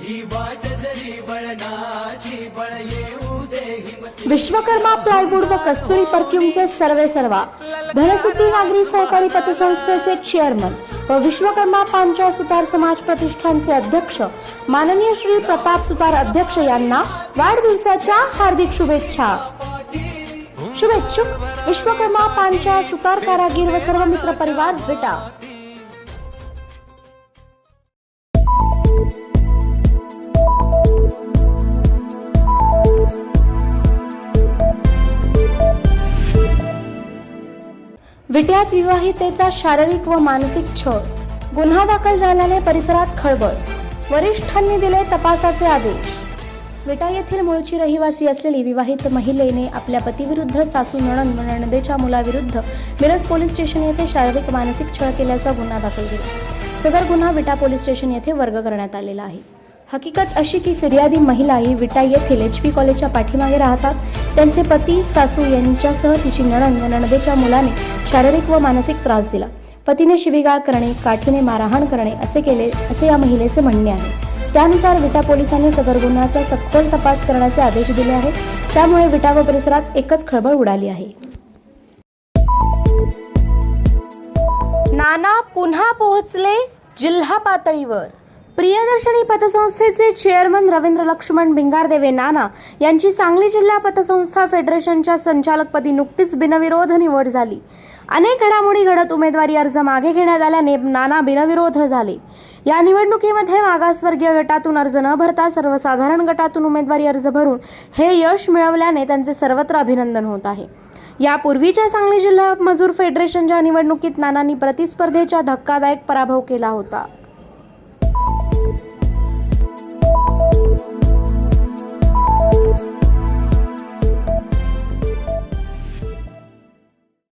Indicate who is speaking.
Speaker 1: ही वाट जरी बळ येऊ दे हिमती
Speaker 2: विश्वकर्मा प्लायवूड व कस्तुरी परफ्यूमचे सर्वे सर्वा धनसिद्धी नागरी सहकारी पतसंस्थेचे चेअरमन व विश्वकर्मा पांचाळ सुतार समाज प्रतिष्ठानचे अध्यक्ष माननीय श्री प्रताप सुतार अध्यक्ष यांना वाढदिवसाच्या हार्दिक शुभेच्छा शुभेच्छुक विश्वकर्मा पांचाळ सुतार कारागीर व सर्व मित्र परिवार विटा विट्यात विवाहितेचा शारीरिक व मानसिक छळ. गुन्हा दाखल झाल्याने परिसरात खळबळ. वरिष्ठांनी दिले तपासाचे आदेश. विटा येथील मूळची रहिवासी असलेली विवाहित महिलेने आपल्या पतीविरुद्ध सासू नणंद व नणदेच्या मुलाविरुद्ध मिरज पोलीस स्टेशन येथे शारीरिक मानसिक छळ केल्याचा गुन्हा दाखल केला. सदर गुन्हा विटा पोलीस स्टेशन येथे वर्ग करण्यात आलेला आहे. हकीकत अशी की फिर्यादी महिला ही विटा येथील एच पी कॉलेजच्या पाठीमागे राहतात. त्यांचे पती सासू यांच्यासह तिची नणंद व नणदेच्या मुलाने शारीरिक व मानसिक त्रास दिला. पतीने शिवीगाळ करणे काठीने मारहाण करणे असे केले असे या महिलेचे म्हणणे आहे. त्यानुसार विटा पोलिसांनी सदर गुन्ह्याचा सखोल तपास करण्याचे आदेश दिले आहेत. त्यामुळे विटा व परिसरात एकच खळबळ उडाली आहे. नाना पुन्हा पोहोचले जिल्हा पातळीवर. प्रियदर्शनी पतसंस्थेचे चेअरमन रवींद्र लक्ष्मण भिंगारदेवे नाना यांची सांगली जिल्हा पतसंस्था फेडरेशनच्या संचालकपदी नुकतीच बिनविरोध निवड झाली. अनेक घडामोडी घडत उमेदवारी अर्ज मागे घेण्यात आल्याने नाना बिनविरोध झाले. या निवडणुकीमध्ये मागासवर्गीय गटातून अर्ज न भरता सर्वसाधारण गटातून उमेदवारी अर्ज भरून हे यश मिळवल्याने त्यांचे सर्वत्र अभिनंदन होत आहे. यापूर्वीच्या सांगली जिल्हा मजूर फेडरेशनच्या निवडणुकीत नानांनी प्रतिस्पर्धेचा धक्कादायक पराभव केला होता.